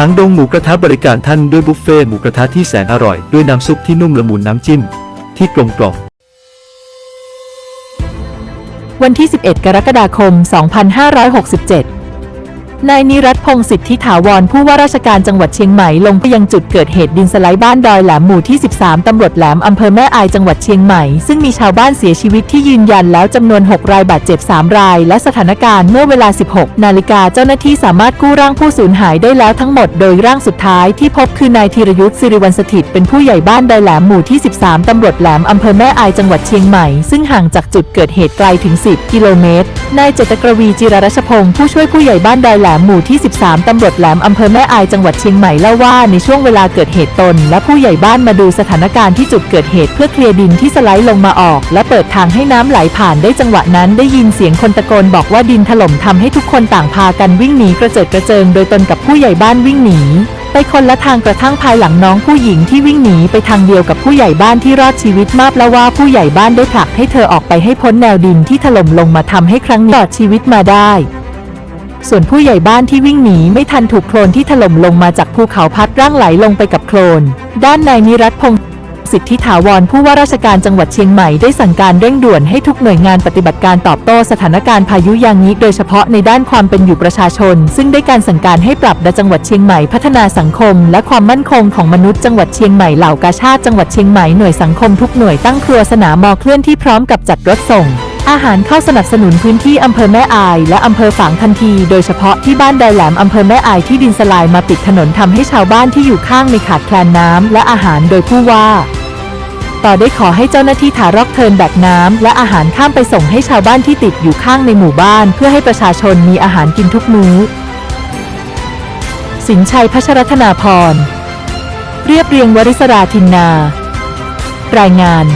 หางดงหมูกระทะบริการท่านด้วยบุฟเฟ่หมูกระทะที่แสนอร่อย ด้วยน้ำซุปที่นุ่มละมุนน้ำจิ้ม ที่กลมกล่อมวันที่ 11 กรกฎาคม 2567 นายนิรัตพงศ์สิทธิถาวรผู้ว่าราชการจังหวัดเชียงใหม่ลงไปยังจุดเกิดเหตุดินสไลด์บ้านดอยแหลมหมู่ที่ 13 ตำรวจแหลมอำเภอแม่อายจังหวัดเชียงใหม่ ซึ่งมีชาวบ้านเสียชีวิตที่ยืนยันแล้วจำนวน 6 รายบาดเจ็บ 3 ราย และสถานการณ์เมื่อเวลา 16 นาฬิกาเจ้าหน้าที่สามารถกู้ร่างผู้สูญหายได้แล้วทั้งหมด โดยร่างสุดท้ายที่พบคือนายธีรยุทธ์สิริวัลสถิตเป็นผู้ใหญ่บ้านดอยแหลมหมู่ที่ 13 ตำรวจแหลมอำเภอแม่อายจังหวัดเชียงใหม่ ซึ่งห่างจากจุดเกิดเหตุไกลถึง 10 กิโลเมตร นายเจตกรวีจิรรัชพงศ์ผู้ช่วยผู้ใหญ่บ้านดอยแหลมหมู่ที่ 13 ตำรวจแหลมอำเภอแม่อายจังหวัดเชียงใหม่เล่าว่าในช่วงเวลาเกิดเหตุตน และผู้ใหญ่บ้านมาดูสถานการณ์ที่จุดเกิดเหตุเพื่อเคลียร์ดินที่สไลด์ลงมาออก และเปิดทางให้น้ำไหลผ่านได้จังหวะนั้นได้ยินเสียงคนตะโกนบอกว่าดินถล่มทำให้ทุกคนต่างพากันวิ่งหนีกระเจิดกระเจิง โดยตนกับผู้ใหญ่บ้านวิ่งหนีไปคนละทางกระทั่งภายหลังน้องผู้หญิงที่วิ่งหนีไปทางเดียวกับผู้ใหญ่บ้านที่รอดชีวิตมาบแล้วว่าผู้ใหญ่บ้านได้ผลักให้เธอออกไปให้พ้นแนวดินที่ถล่มลงมาทำให้ครั้งนี้รอดชีวิตมาได้ ส่วนผู้ใหญ่บ้านที่วิ่งหนีไม่ทันถูกโคลนที่ถล่มลงมาจากภูเขาพัดร่างไหลลงไปกับโคลน ด้านนายนิรัตพงศ์สิทธิถาวรผู้ว่าราชการจังหวัดเชียงใหม่ได้สั่งการเร่งด่วนให้ทุกหน่วยงานปฏิบัติการตอบโต้สถานการณ์พายุยางนี้ โดยเฉพาะในด้านความเป็นอยู่ประชาชน ซึ่งได้การสั่งการให้ปรับดจังหวัดเชียงใหม่พัฒนาสังคม และความมั่นคงของมนุษย์จังหวัดเชียงใหม่เหล่ากาชาติจังหวัดเชียงใหม่หน่วยสังคมทุกหน่วยตั้งครัวสนามมอเคลื่อนที่พร้อมกับจัดรถส่ง อาหารเข้าสนับสนุนพื้นที่อำเภอแม่อาย และอำเภอฝางทันที โดยเฉพาะที่บ้านดอยแหลมอำเภอแม่อายที่ดินสลายมาปิดถนนทำให้ชาวบ้านที่อยู่ข้างในขาดแคลนน้ำและอาหารโดยผู้ว่า ต่อได้ขอให้เจ้าหน้าที่ถารอกเทินแบกน้ำและอาหารข้ามไปส่งให้ชาวบ้านที่ติดอยู่ข้างในหมู่บ้าน เพื่อให้ประชาชนมีอาหารกินทุกมื้อ สินชัยพัชรธนาพรเรียบเรียงวริศราทินนา รายงาน